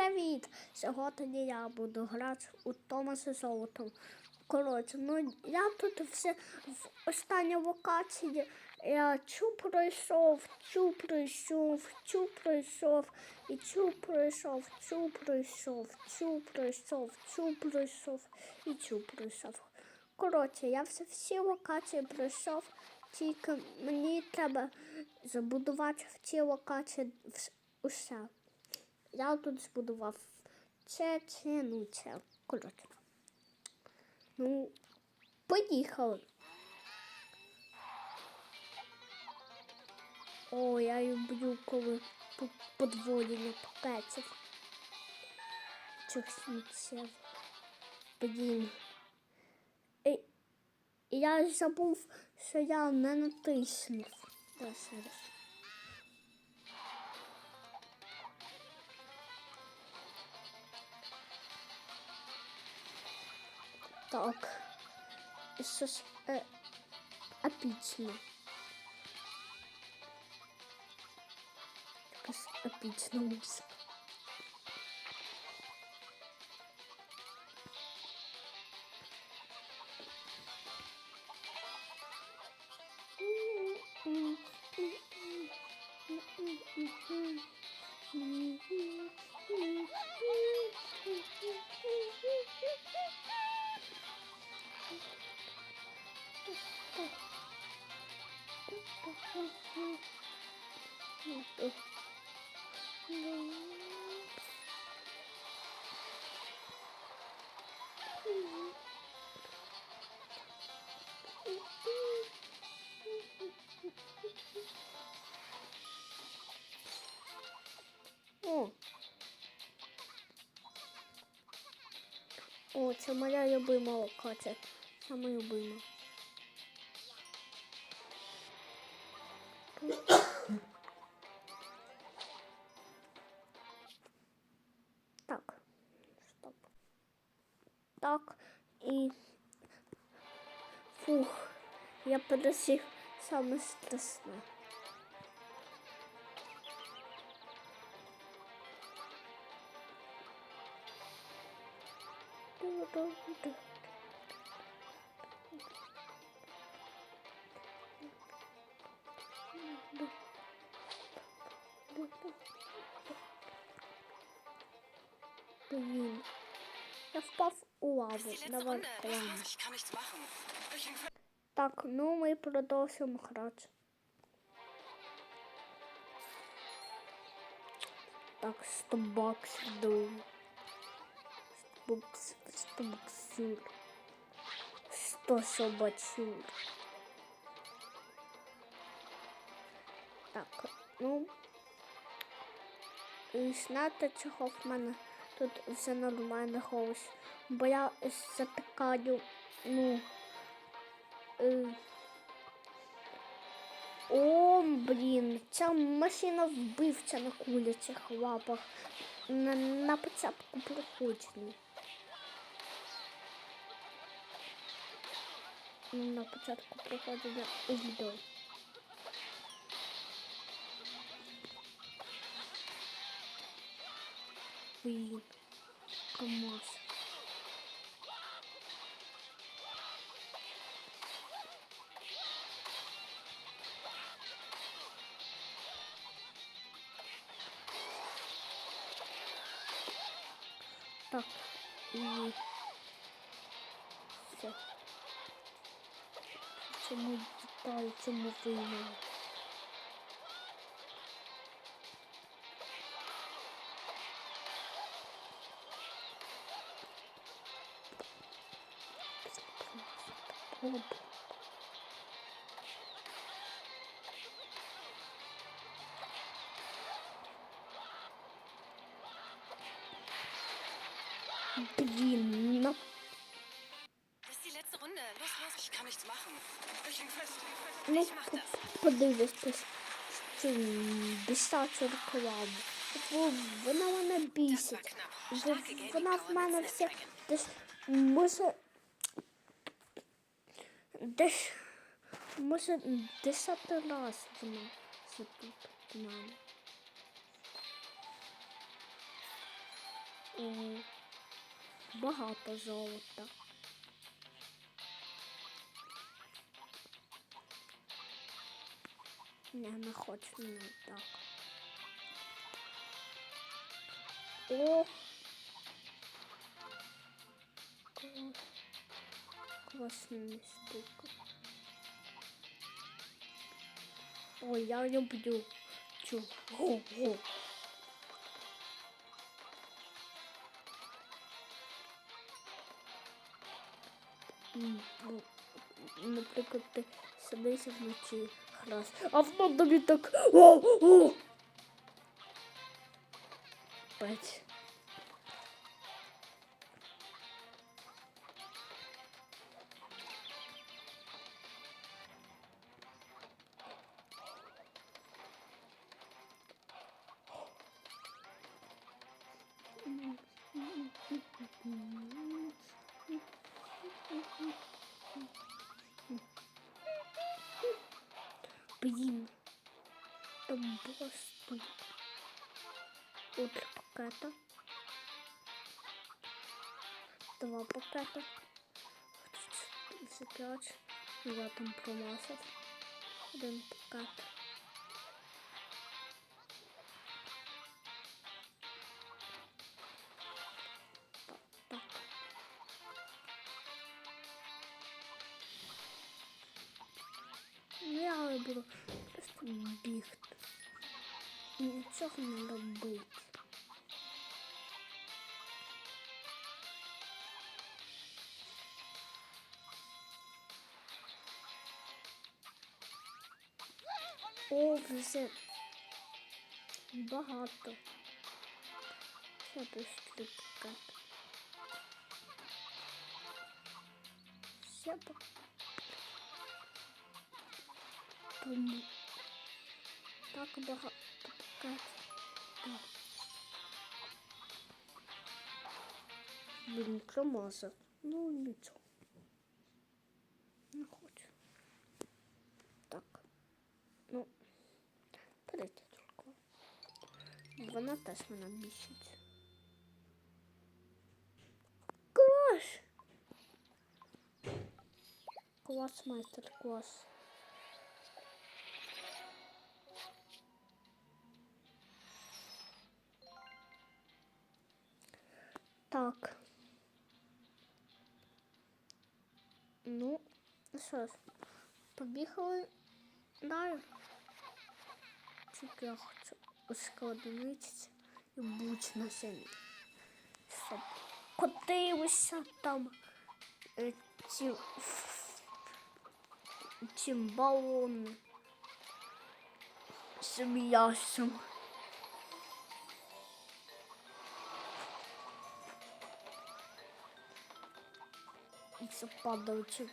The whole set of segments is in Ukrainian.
привіт! Сьогодні я буду грати у Томаса Золотом. Коротше, ну я тут все в останній локації. Я цю пройшов, цю пройшов, цю пройшов, і цю пройшов, цю пройшов, цю пройшов, цю пройшов і цю пройшов. Коротше, я все всі локації пройшов, тільки мені треба забудувати в цій локації усе. Я тут збудував це, це, ну це. Коротше. Ну, поїхали. О, я люблю, коли по- подвоєння пакетів. Сміттєв. Блін. І, я забув, що я не натиснув. Да, зараз. Так. Щось е, епічне. Якась епічна музика. О, це моя любима локація. Саме любима. Так. Стоп. Так, і фух, я пересів саме страшне. Блін. Я впав у лаву. Давай völlig Так, ну ми продовжуємо грати. Так, 100 баксів даю. 100 баксів, 100 баксів. 100 собачур. Так, ну. І знаєте, чого в мене тут все нормально голос. Бо я затикаю, ну. Е, О, блін, ця машина вбивця на кулячих лапах. На, на початку проходження. На початку проходження у відео. Блін, КамАЗ. Так, і все. Цьому деталі, цьому виймемо. Оп. Блін, Ну, цю бісячу рекламу. Вона мене бісить. Вона в мене все десь може. Десь може десятий раз вона тут в мене. Багато золота. Не, не хочу не так. О! Клас. Класна штука. Ой, я люблю. М, ну, Наприклад, ти сидишся вночі раз, а в тобі так. О, о! Пець. Блин. Там просто. Вот пакета. Два пакета. Закач. Два там промасов. Один пакет. Ну, я буду просто бігти. Нічого не робити. О, вже багато. Ще пішли пакет. Ще пакет. Тому так багато пакет. Так. Блін, промазав. Ну, нічого. Не хочу. Так. Ну, третя тільки. Вона теж мене бісить. Клас! Клас, майстер, клас. Так. Ну, що ж, побігали далі. Тільки я хочу ускладнитися і бути на землі. Щоб котилися там е, ці, ці балони з м'ясом. І це падаючи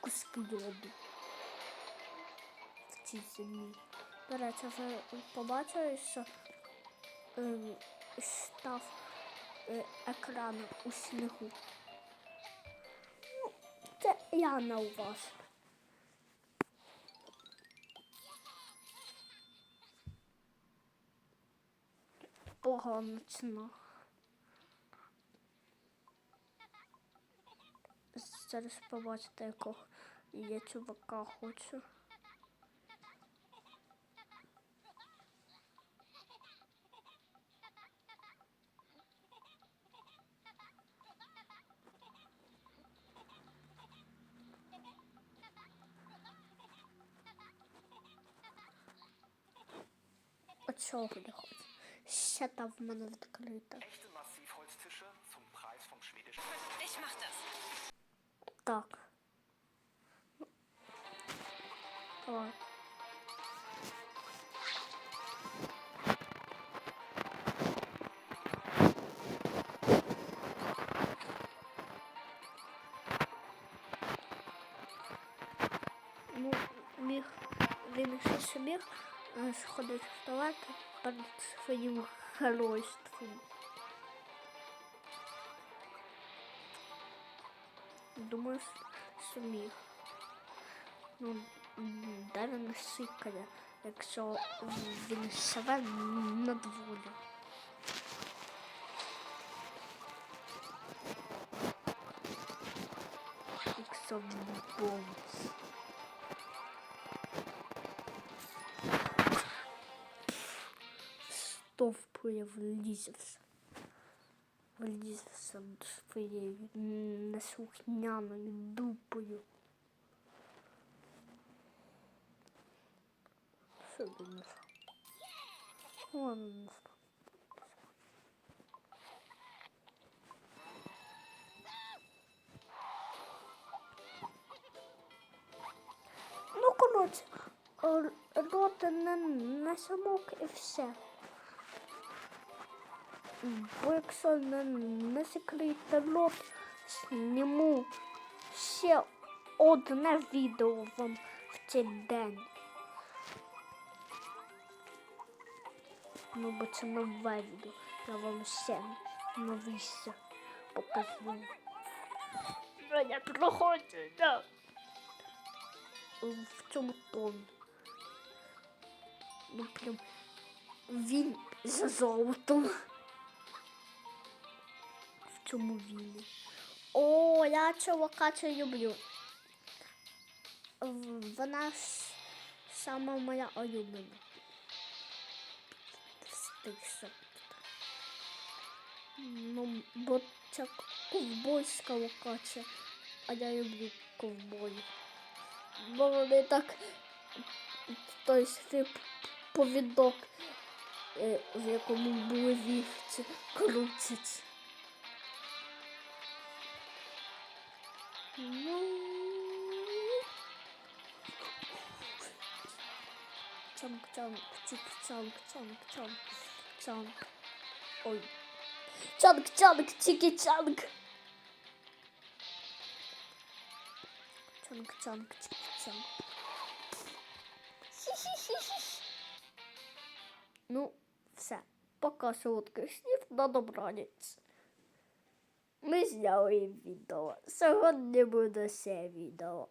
куски льоду в цій землі. Речі, вже побачили, що е, став е, екран у снігу. Ну, це я на вас. Погано Зараз побачите, якого я чувака хочу. Оцього не хочу. Ще там в мене відкрита. Ich mach das. Так. Давай. Ну, міг він ще міг е, в туалет перед своїм геройством. думаю, сумею Ну, де він сикає, якщо він над на волю. Якщо бомбс. Стов проявлізився. Влізався своєю неслухняною дупою. Що думаєш? Ладно. Ну, коротше, р- роти на, на самок і все. Не, не закрити рот, зніму ще одне відео вам в цей день. Ну, бо це нове відео. Я вам ще новіше покажу. Я проходження в цьому тоні. Ну прям він за золотом. Цьому вілі. О, я цю локацію люблю. Вона сама моя улюблена. Ну, бо це ковбойська локація, а я люблю ковбоїв. Бо вони так той свій повідок, е, в якому були вівці, крутять. Ну. Чанк, чанк, чик, чанк, чанк, чанк, чанк. Ой. Чанк, чанк, чики, чанк. Чанк, чанк, чики, чанк. Хі-хі-хі-хі. Ну, все. Пока солодких снів на добраніч. Ми зняли відео. Сьогодні буде ще відео.